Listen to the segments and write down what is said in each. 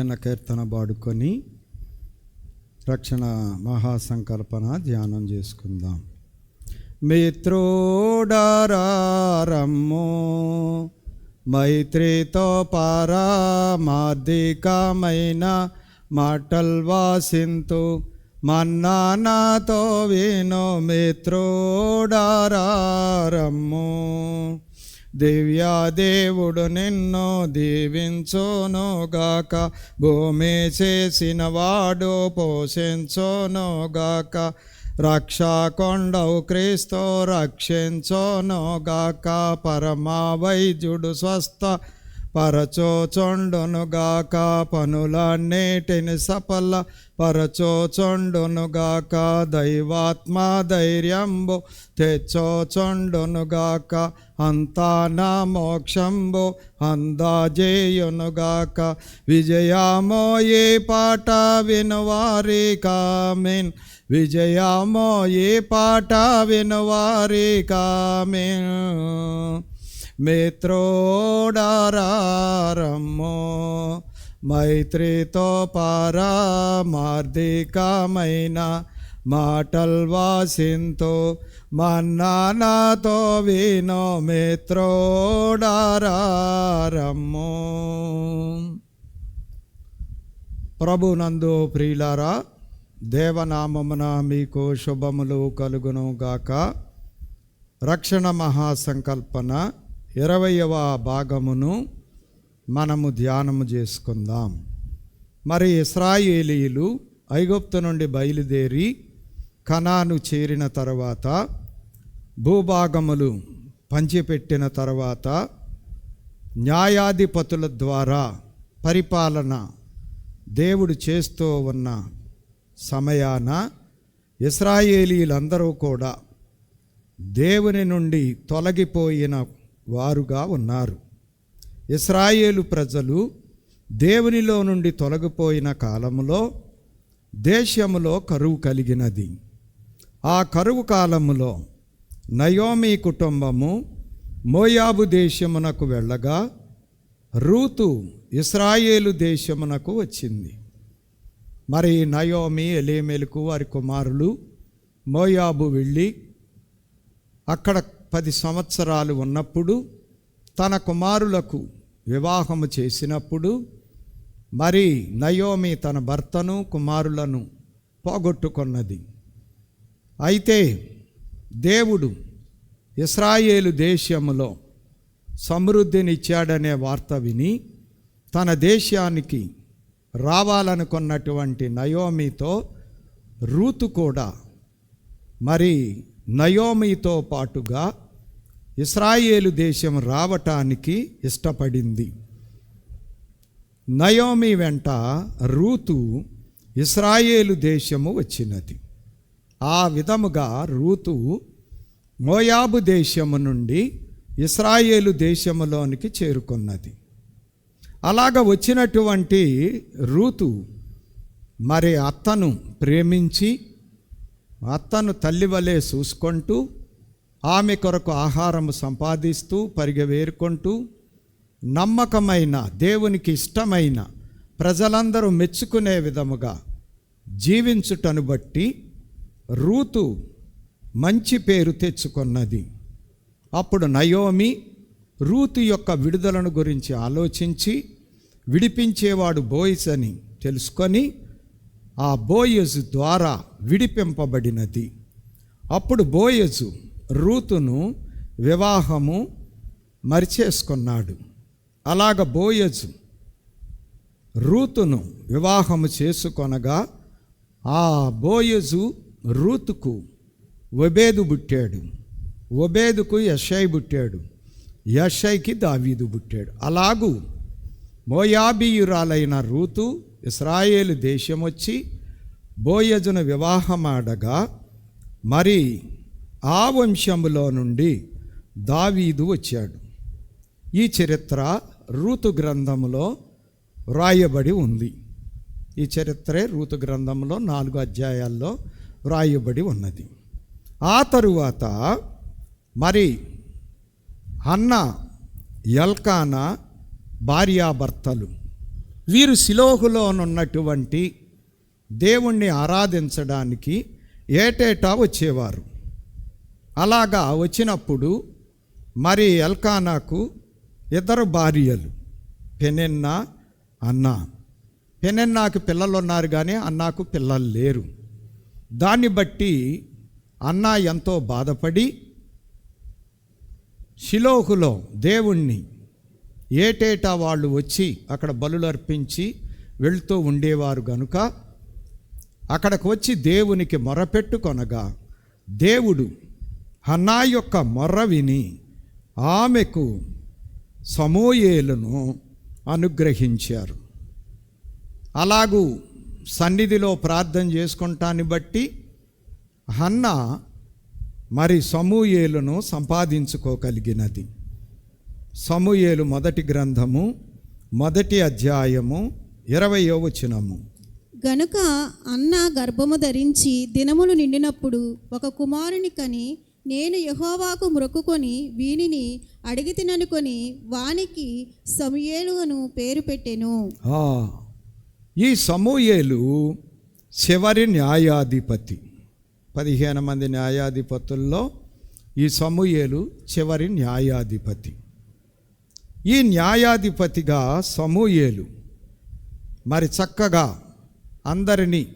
చిన్న కీర్తన పాడుకొని రక్షణ మహాసంకల్పన ధ్యానం చేసుకుందాం. మిత్రుడరారమ్ము మైత్రితో పారామార్థికమైన మాటల్ వాసింతు మన్నానాతో విను మిత్రుడరారమ్ము. దివ్యా దేవుడు నిన్ను దీవించునుగాక. భూమి చేసిన వాడు పోషించునుగాక. రక్షా కొండవు క్రీస్తు రక్షించునుగాక. పరమా వైద్యుడు స్వస్థ పరచోచొండునుగాక పనులన్నిటిని సఫల పరచోచొండునుగాక దైవాత్మ ధైర్యంబు తెచ్చోచొండునుగాక అంతా నా మోక్షంబు అందాజేయునుగాక విజయామో ఏ పాట వినువారి కామిన్ విజయామో ఏ పాట వినువారి కామిన్ మిత్రోడారమ్మో మైత్రితో పారామార్థికమైన మాటల్వాసింతో మన్నానాతో వినో మిత్రోడారమ్మో ప్రభునందు ప్రియులారా దేవనామమున మీకు శుభములు కలుగును గాక. రక్షణ మహాసంకల్పన ఇరవయవ భాగమును మనము ధ్యానము చేసుకుందాం. మరి ఇస్రాయేలీలు ఐగుప్తు నుండి బయలుదేరి కణాను చేరిన తర్వాత భూభాగములు పంచిపెట్టిన తర్వాత న్యాయాధిపతుల ద్వారా పరిపాలన దేవుడు చేస్తూ ఉన్న సమయాన ఇస్రాయేలీలందరూ కూడా దేవుని నుండి తొలగిపోయిన వారుగా ఉన్నారు. ఇస్రాయేలు ప్రజలు దేవునిలో నుండి తొలగిపోయిన కాలములో దేశములో కరువు కలిగినది. ఆ కరువు కాలములో నయోమి కుటుంబము మోయాబు దేశమునకు వెళ్ళగా రూతు ఇస్రాయేలు దేశమునకు వచ్చింది. మరి నయోమి ఎలేమెలకు వారి కుమారులు మోయాబు వెళ్ళి అక్కడ పది సంవత్సరాలు ఉన్నప్పుడు తన కుమారులకు వివాహము చేసినప్పుడు మరి నయోమి తన భర్తను కుమారులను పోగొట్టుకున్నది. అయితే దేవుడు ఇస్రాయేలు దేశములో సమృద్ధినిచ్చాడనే వార్త విని తన దేశానికి రావాలనుకున్నటువంటి నయోమితో రూతు కూడా మరి నయోమితో పాటుగా ఇస్రాయేలు దేశం రావటానికి ఇష్టపడింది. నయోమి వెంట రూతు ఇస్రాయేలు దేశము వచ్చినది. ఆ విధముగా రూతు మోయాబు దేశము నుండి ఇస్రాయేలు దేశములోనికి చేరుకున్నది. అలాగ వచ్చినటువంటి రూతు మరి అత్తను ప్రేమించి అత్తను తల్లి వలె చూసుకుంటూ ఆమె కొరకు ఆహారము సంపాదిస్తూ పరిగెవేరుకుంటూ నమ్మకమైన దేవునికి ఇష్టమైన ప్రజలందరూ మెచ్చుకునే విధముగా జీవించుటను బట్టి రూతు మంచి పేరు తెచ్చుకున్నది. అప్పుడు నయోమి రూతు యొక్క విడుదలను గురించి ఆలోచించి విడిపించేవాడు బోయిస్ అని తెలుసుకొని ఆ బోయజు ద్వారా విడిపింపబడినది. అప్పుడు బోయజు రూతును వివాహము మరిచేసుకున్నాడు. అలాగ బోయజు రూతును వివాహము చేసుకొనగా ఆ బోయజు రూతుకు ఒబేదు పుట్టాడు. ఒబేదుకు యషై పుట్టాడు. యషైకి దావీదు పుట్టాడు. అలాగూ మోయాబీయురాలైన రూతు ఇస్రాయేలు దేశం వచ్చి బోయజును వివాహమాడగా మరి ఆ వంశములో నుండి దావీదు వచ్చాడు. ఈ చరిత్ర రూతు గ్రంథంలో వ్రాయబడి ఉంది. ఈ చరిత్రే రూతు గ్రంథంలో నాలుగు అధ్యాయాల్లో వ్రాయబడి ఉన్నది. ఆ తరువాత మరి అన్న ఎల్కానా భార్యాభర్తలు వీరు శిలోహులోనున్నటువంటి దేవుణ్ణి ఆరాధించడానికి ఏటేటా వచ్చేవారు? అలాగా వచ్చినప్పుడు మరి ఎల్కానాకు ఇద్దరు భార్యలు పెనెన్నా అన్న. పెనెన్నాకు పిల్లలు ఉన్నారు కానీ అన్నాకు పిల్లలు లేరు. దాన్ని బట్టి అన్న ఎంతో బాధపడి షిలోహులో దేవుణ్ణి ఏటేటా వాళ్ళు వచ్చి అక్కడ బలులు అర్పించి వెళ్తూ ఉండేవారు కనుక అక్కడికి వచ్చి దేవునికి మొరపెట్టుకొనగా దేవుడు హన్నా యొక్క మొర్ర విని ఆమెకు సమూయేలును అనుగ్రహించారు. అలాగూ సన్నిధిలో ప్రార్థన చేసుకుంటాన్ని బట్టి హన్న మరి సమూయేలును సంపాదించుకోగలిగినది. సమూయేలు మొదటి గ్రంథము మొదటి అధ్యాయము ఇరవయో వచనము. గనుక అన్న గర్భము ధరించి దినములు నిండినప్పుడు ఒక కుమారుని కని నేను యహోవాకు మొక్కుకొని వీనిని అడిగి తిననుకొని వానికి సమయేలు అను పేరు పెట్టెను. ఆ, ఈ సమూయేలు చివరి న్యాయాధిపతి. పదిహేను మంది న్యాయాధిపతుల్లో ఈ సమూయేలు చివరి న్యాయాధిపతి. ఈ న్యాయాధిపతిగా సమూయేలు మరి చక్కగా అందరినీ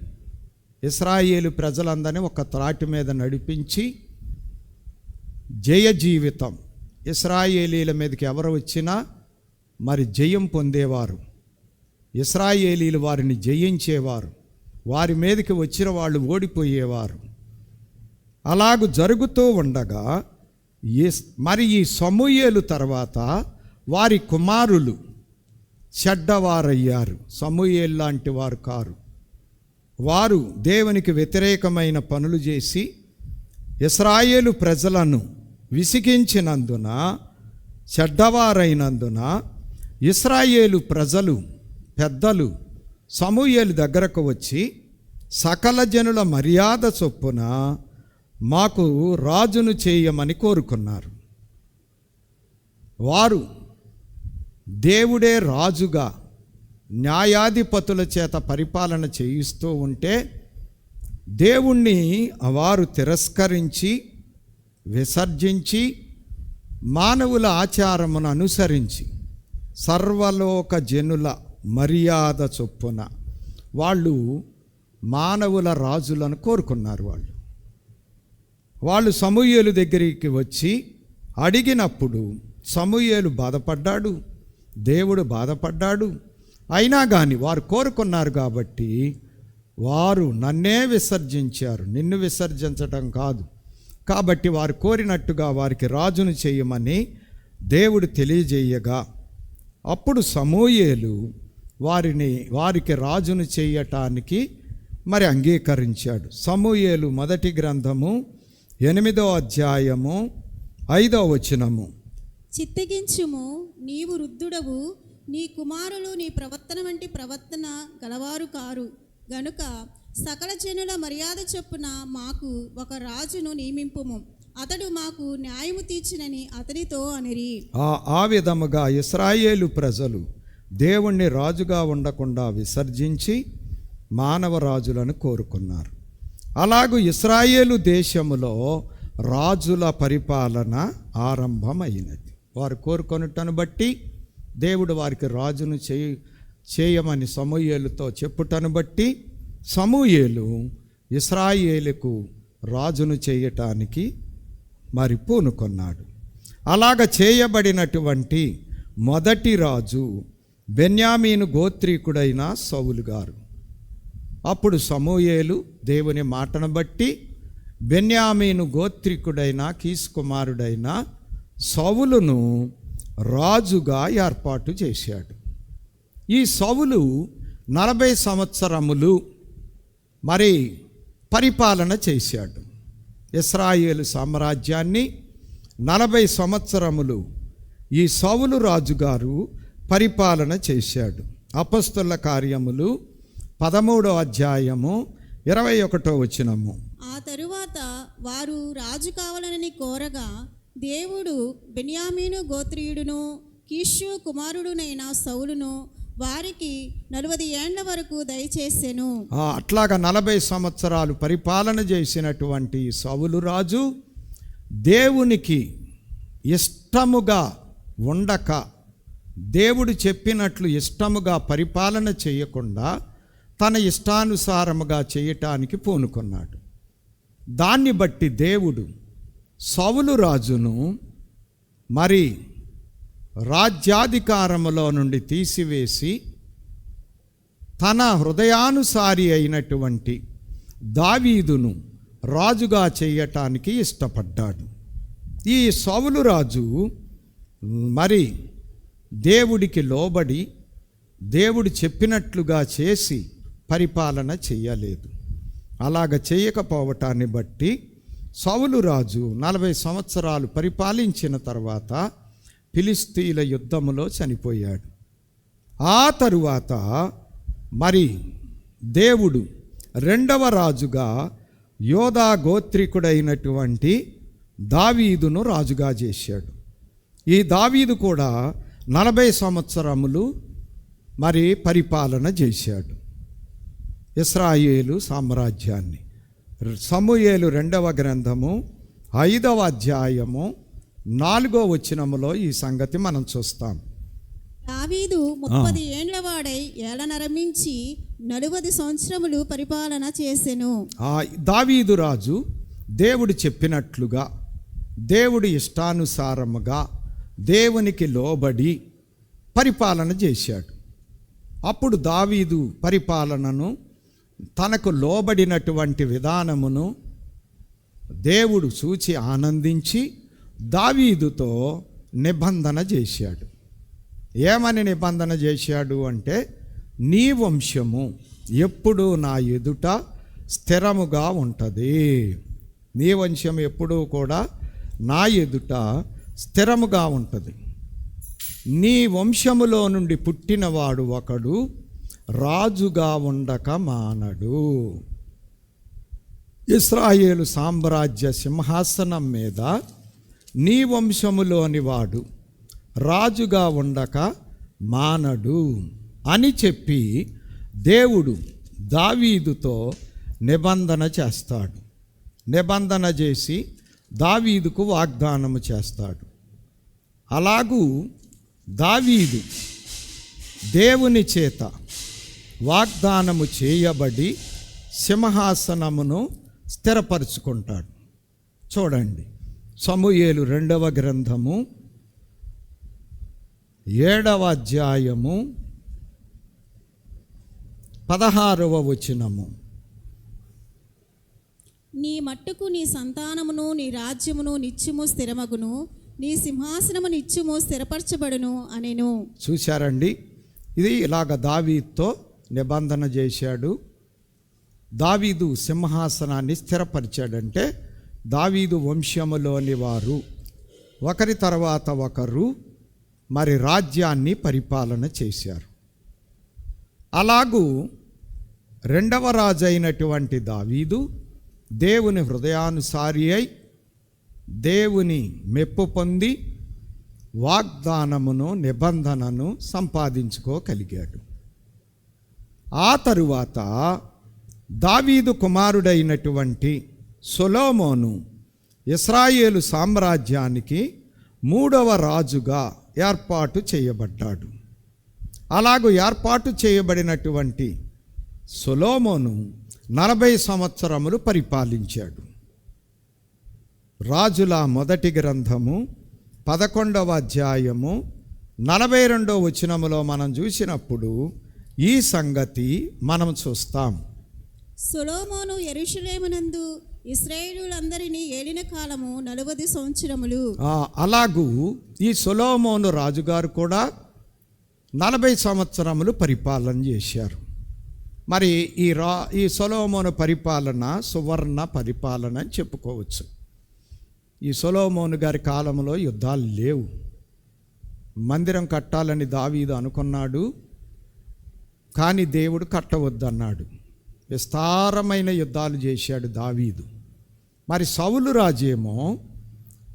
ఇస్రాయేలు ప్రజలందరినీ ఒక త్రాటి మీద నడిపించి జయ జీవితం. ఇస్రాయేలీల మీదకి ఎవరు వచ్చినా మరి జయం పొందేవారు. ఇస్రాయేలీలు వారిని జయించేవారు. వారి మీదకి వచ్చిన వాళ్ళు ఓడిపోయేవారు. అలాగ జరుగుతూ ఉండగా ఈ మరి ఈ సమూయేలు తర్వాత వారి కుమారులు చెడ్డవారయ్యారు. సమూయేలు లాంటి వారు కారు. వారు దేవునికి వ్యతిరేకమైన పనులు చేసి ఇస్రాయేలు ప్రజలను విసిగించినందున చెడ్డవారైనందున ఇస్రాయేలు ప్రజలు పెద్దలు సమూయేలు దగ్గరకు వచ్చి సకల జనుల మర్యాద చొప్పున మాకు రాజును చేయమని కోరుకున్నారు. వారు దేవుడే రాజుగా న్యాయాధిపతుల చేత పరిపాలన చేయిస్తూ ఉంటే దేవుణ్ణి వారు తిరస్కరించి విసర్జించి మానవుల ఆచారమును అనుసరించి సర్వలోక జనుల మర్యాద చొప్పున వాళ్ళు మానవుల రాజులను కోరుకున్నారు వాళ్ళు. వాళ్ళు సమూహలు దగ్గరికి వచ్చి అడిగినప్పుడు సమూహలు బాధపడ్డాడు దేవుడు బాధపడ్డాడు అయినా కానీ వారు కోరుకున్నారు కాబట్టి వారు నన్నే విసర్జించారు. నిన్ను విసర్జించటం కాదు. కాబట్టి వారు కోరినట్టుగా వారికి రాజును చేయమని దేవుడు తెలియజేయగా. అప్పుడు సమూయేలు వారిని వారికి రాజును చేయటానికి మరి అంగీకరించాడు. సమూయేలు మొదటి గ్రంథము ఎనిమిదో అధ్యాయము ఐదో వచనము. చిత్తగించుము నీవు వృద్ధుడవు నీ కుమారులు నీ ప్రవర్తన వంటి ప్రవర్తన గలవారు కారు. గనుక సకల జనుల మర్యాద చొప్పున మాకు ఒక రాజును నియమింపుము. అతడు మాకు న్యాయము తీర్చినని అతనితో అనిరి. ఆ ఆ విధముగా ఇస్రాయేలు ప్రజలు దేవుణ్ణి రాజుగా ఉండకుండా విసర్జించి మానవ రాజులను కోరుకున్నారు. అలాగూ ఇస్రాయేలు దేశములో రాజుల పరిపాలన ఆరంభమైనది. వారు కోరుకొనుటను బట్టి దేవుడు వారికి రాజును చేయ చేయమని సమూయేలుతో చెప్పుటను బట్టి సమూయేలు ఇస్రాయేలుకు రాజును చేయటానికి మరి పూనుకొన్నాడు. అలాగ చేయబడినటువంటి మొదటి రాజు బెన్యామీను గోత్రీకుడైన సౌలు గారు. అప్పుడు సమూయేలు దేవుని మాటను బట్టి బెన్యామీను గోత్రికుడైన కీసుకుమారుడైన సౌలును రాజుగా ఏర్పాటు చేశాడు. ఈ సవులు నలభై సంవత్సరములు మరి పరిపాలన చేశాడు. ఇస్రాయేలు సామ్రాజ్యాన్ని నలభై సంవత్సరములు ఈ సవులు రాజుగారు పరిపాలన చేశాడు. అపస్తుల కార్యములు పదమూడో అధ్యాయము ఇరవై ఒకటో వచనము. ఆ తరువాత వారు రాజు కావాలని కోరగా దేవుడు బెన్యామీను గోత్రీయుడును కీషు కుమారుడునైన సౌలును వారికి నలభై ఏండ్ల వరకు దయచేసెను. అట్లాగా నలభై సంవత్సరాలు పరిపాలన చేసినటువంటి సౌలు రాజు దేవునికి ఇష్టముగా ఉండక దేవుడు చెప్పినట్లు ఇష్టముగా పరిపాలన చేయకుండా తన ఇష్టానుసారముగా చేయటానికి పూనుకున్నాడు. దాన్ని బట్టి దేవుడు సౌలు రాజును మరి రాజ్యాధికారములో నుండి తీసివేసి తన హృదయానుసారి అయినటువంటి దావీదును రాజుగా చేయటానికి ఇష్టపడ్డాడు. ఈ సౌలు రాజు మరి దేవుడికి లోబడి దేవుడు చెప్పినట్లుగా చేసి పరిపాలన చేయలేదు. అలాగ చేయకపోవటాన్ని బట్టి సౌలు రాజు నలభై సంవత్సరాలు పరిపాలించిన తర్వాత ఫిలిస్తీన్ల యుద్ధములో చనిపోయాడు. ఆ తరువాత మరి దేవుడు రెండవ రాజుగా యోధా గోత్రికుడైనటువంటి దావీదును రాజుగా చేశాడు. ఈ దావీదు కూడా నలభై సంవత్సరములు మరి పరిపాలన చేశాడు. ఇస్రాయేలు సామ్రాజ్యాన్ని సమూయేలు రెండవ గ్రంథము ఐదవ అధ్యాయము నాలుగో వచనములో ఈ సంగతి మనం చూస్తాం. దావీదు ముప్పది ఏండ్ల వాడై ఏలనరమించి నలువది సంవత్సరములు పరిపాలన చేసెను. ఆ దావీదు రాజు దేవుడు చెప్పినట్లుగా దేవుడి ఇష్టానుసారముగా దేవునికి లోబడి పరిపాలన చేశాడు. అప్పుడు దావీదు పరిపాలనను తనకు లోబడినటువంటి విధానమును దేవుడు చూచి ఆనందించి దావీదుతో నిబంధన చేశాడు. ఏమని నిబంధన చేశాడు అంటే నీ వంశము ఎప్పుడూ నా ఎదుట స్థిరముగా ఉంటుంది. నీ వంశం ఎప్పుడూ కూడా నా ఎదుట స్థిరముగా ఉంటుంది. నీ వంశములో నుండి పుట్టినవాడు ఒకడు రాజుగా ఉండక మానడు. ఇస్రాయేలు సామ్రాజ్య సింహాసనం మీద నీ వంశములోని వాడు రాజుగా ఉండక మానడు అని చెప్పి దేవుడు దావీదుతో నిబంధన చేస్తాడు. నిబంధన చేసి దావీదుకు వాగ్దానము చేస్తాడు. అలాగూ దావీదు దేవుని చేత వాగ్దానము చేయబడి సింహాసనమును స్థిరపరుచుకుంటాడు. చూడండి. సమూయేలు రెండవ గ్రంథము ఏడవ అధ్యాయము పదహారవ వచనము. నీ మట్టుకు నీ సంతానమును నీ రాజ్యమును నిత్యము స్థిరమగును నీ సింహాసనము నిత్యము స్థిరపరచబడును అనెను. చూశారండి? ఇది ఇలాగ దావీదుతో నిబంధన చేశాడు. దావీదు సింహాసనాన్ని స్థిరపరిచాడంటే దావీదు వంశములోని వారు ఒకరి తర్వాత ఒకరు మరి రాజ్యాన్ని పరిపాలన చేశారు. అలాగూ రెండవ రాజు అయినటువంటి దావీదు దేవుని హృదయానుసారి అయి దేవుని మెప్పు పొంది వాగ్దానమును నిబంధనను సంపాదించుకోగలిగాడు. ఆ తరువాత దావీదు కుమారుడైనటువంటి సొలోమోను ఇస్రాయేలు సామ్రాజ్యానికి మూడవ రాజుగా ఏర్పాటు చేయబడ్డాడు. అలాగూ ఏర్పాటు చేయబడినటువంటి సొలోమోను నలభై సంవత్సరములు పరిపాలించాడు. రాజుల మొదటి గ్రంథము పదకొండవ అధ్యాయము నలభై రెండవ వచనములో మనం చూసినప్పుడు ఈ సంగతి మనం చూస్తాం. సొలోమోను ఎరుషలేమునందు ఇస్రాయేలులందరినీ ఏలిన కాలము నలువది సంవత్సరములు. అలాగూ ఈ సొలోమోను రాజుగారు కూడా నలభై సంవత్సరములు పరిపాలన చేశారు. మరి ఈ రా ఈ సొలోమోను పరిపాలన సువర్ణ పరిపాలన అని చెప్పుకోవచ్చు. ఈ సొలోమోను గారి కాలంలో యుద్ధాలు లేవు. మందిరం కట్టాలని దావీదు అనుకున్నాడు. కానీ దేవుడు కట్టవద్దన్నాడు. విస్తారమైన యుద్ధాలు చేశాడు దావీదు. మరి సౌలు రాజేమో?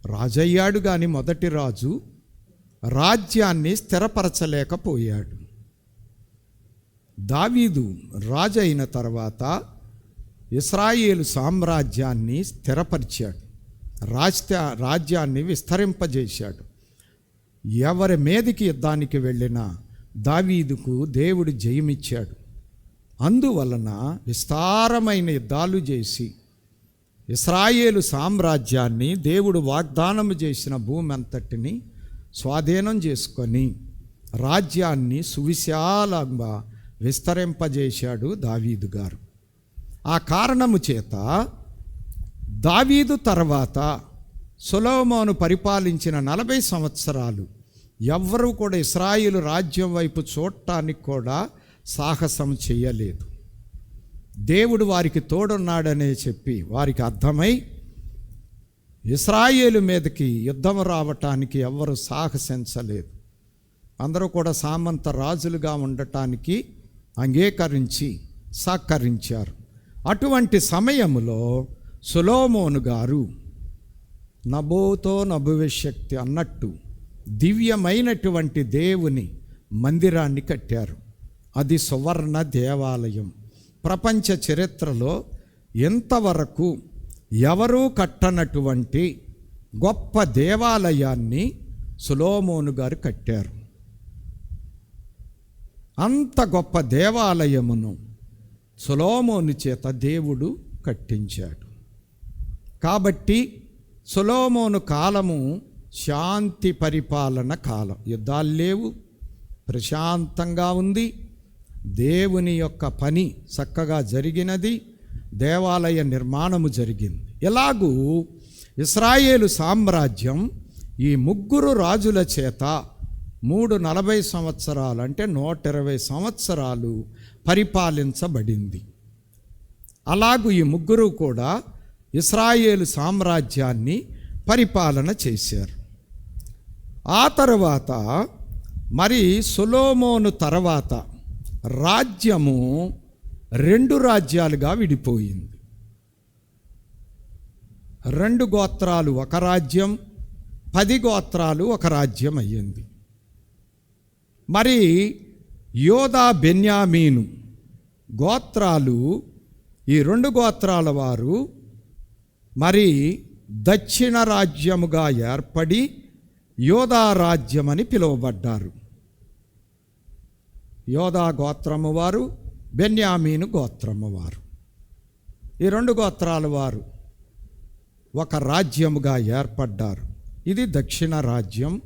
రాజయ్యాడు కానీ మొదటి రాజు. రాజ్యాన్ని స్థిరపరచలేకపోయాడు. దావీదు రాజు అయిన తర్వాత ఇస్రాయేలు సామ్రాజ్యాన్ని స్థిరపరిచాడు. రాజ్య రాజ్యాన్ని విస్తరింపజేశాడు. ఎవరి మీదికి యుద్ధానికి వెళ్ళినా దావీదుకు దేవుడు జయమిచ్చాడు. అందువలన విస్తారమైన యుద్ధాలు చేసి ఇస్రాయేలు సామ్రాజ్యాన్ని దేవుడు వాగ్దానం చేసిన భూమి అంతటిని స్వాధీనం చేసుకొని రాజ్యాన్ని సువిశాలంగా విస్తరింపజేశాడు దావీదు గారు. ఆ కారణము చేత దావీదు తర్వాత సొలోమోను పరిపాలించిన నలభై సంవత్సరాలు ఎవ్వరూ కూడా ఇస్రాయిలు రాజ్యం వైపు చూడటానికి కూడా సాహసం చేయలేదు. దేవుడు వారికి తోడున్నాడనే చెప్పి వారికి అర్థమై ఇస్రాయేలు మీదకి యుద్ధం రావటానికి ఎవ్వరు సాహసించలేదు. అందరూ కూడా సామంత రాజులుగా ఉండటానికి అంగీకరించి సహకరించారు. అటువంటి సమయములో సులోమోను గారు నభోతో నభవిష్యక్తి అన్నట్టు దివ్యమైనటువంటి దేవుని మందిరాన్ని కట్టారు. అది సువర్ణ దేవాలయం. ప్రపంచ చరిత్రలో ఎంతవరకు ఎవరూ కట్టనటువంటి గొప్ప దేవాలయాన్ని సులోమోను గారు కట్టారు. అంత గొప్ప దేవాలయమును సులోమోను చేత దేవుడు కట్టించాడు. కాబట్టి సులోమోను కాలము శాంతి పరిపాలన కాలం. యుద్ధాలు లేవు. ప్రశాంతంగా ఉంది. దేవుని యొక్క పని చక్కగా జరిగినది. దేవాలయ నిర్మాణము జరిగింది. ఎలాగూ ఇస్రాయేలు సామ్రాజ్యం ఈ ముగ్గురు రాజుల చేత మూడు నలభై సంవత్సరాలు అంటే నూట ఇరవై సంవత్సరాలు పరిపాలించబడింది. అలాగూ ఈ ముగ్గురు కూడా ఇస్రాయేలు సామ్రాజ్యాన్ని పరిపాలన చేశారు. ఆ తర్వాత మరి సొలోమోను తర్వాత రాజ్యము రెండు రాజ్యాలుగా విడిపోయింది. రెండు గోత్రాలు ఒక రాజ్యం పది గోత్రాలు ఒక రాజ్యం అయ్యింది. మరి యోధా బెన్యామీను గోత్రాలు ఈ రెండు గోత్రాల వారు మరి దక్షిణ రాజ్యముగా ఏర్పడి యోధా అని పిలువబడ్డారు. యోధా గోత్రము వారు బెన్యామీను గోత్రము వారు. ఈ రెండు గోత్రాల వారు ఒక రాజ్యముగా ఏర్పడ్డారు. ఇది దక్షిణ రాజ్యం.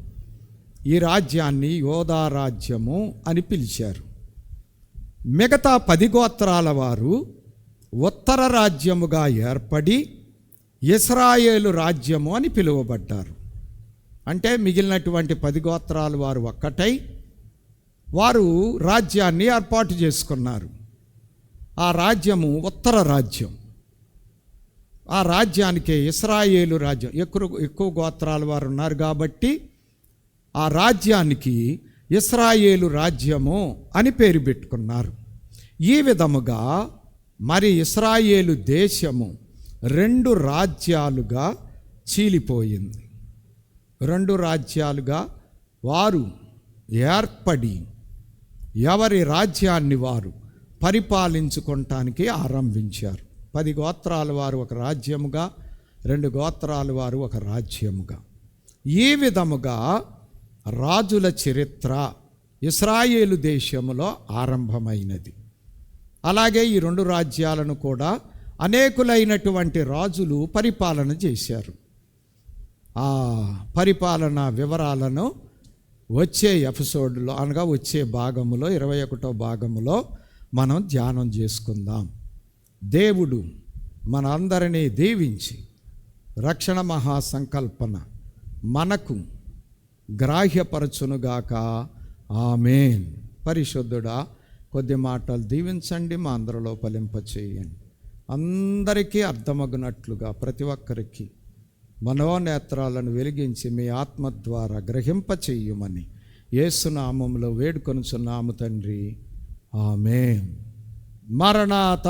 ఈ రాజ్యాన్ని యోధా రాజ్యము అని పిలిచారు. మిగతా పది గోత్రాల వారు ఉత్తర రాజ్యముగా ఏర్పడి ఇస్రాయేలు రాజ్యము అని పిలువబడ్డారు. అంటే మిగిలినటువంటి పది గోత్రాలు వారు ఒక్కటై వారు రాజ్యాన్ని ఏర్పాటు చేసుకున్నారు. ఆ రాజ్యము ఉత్తర రాజ్యం. ఆ రాజ్యానికి ఇస్రాయేలు రాజ్యం. ఎక్కువ ఎక్కువ గోత్రాలు వారు ఉన్నారు కాబట్టి ఆ రాజ్యానికి ఇస్రాయేలు రాజ్యము అని పేరు పెట్టుకున్నారు. ఈ విధముగా మరి ఇస్రాయేలు దేశము రెండు రాజ్యాలుగా చీలిపోయింది. రెండు రాజ్యాలుగా వారు ఏర్పడి ఎవరి రాజ్యాన్ని వారు పరిపాలించుకోవటానికి ఆరంభించారు. పది గోత్రాల వారు ఒక రాజ్యముగా రెండు గోత్రాల వారు ఒక రాజ్యముగా. ఈ విధముగా రాజుల చరిత్ర ఇస్రాయేలు దేశములో ఆరంభమైనది. అలాగే ఈ రెండు రాజ్యాలను కూడా అనేకులైనటువంటి రాజులు పరిపాలన చేశారు. ఆ పరిపాలన వివరాలను వచ్చే ఎపిసోడ్లో అనగా వచ్చే భాగములో ఇరవై ఒకటో భాగములో మనం ధ్యానం చేసుకుందాం. దేవుడు మనందరినీ దీవించి రక్షణ మహాసంకల్పన మనకు గ్రాహ్యపరచునుగాక. ఆమెన్. పరిశుద్ధుడా కొద్ది మాటలు దీవించండి మా అందరిలో పలింపచేయండి అందరికీ అర్థమగునట్లుగా ప్రతి ఒక్కరికి మనోనేత్రాలను వెలిగించి మీ ఆత్మ ద్వారా గ్రహింప చెయ్యమని యేసునామంలో వేడుకొనుచున్నాము తండ్రి. ఆమె మరణాత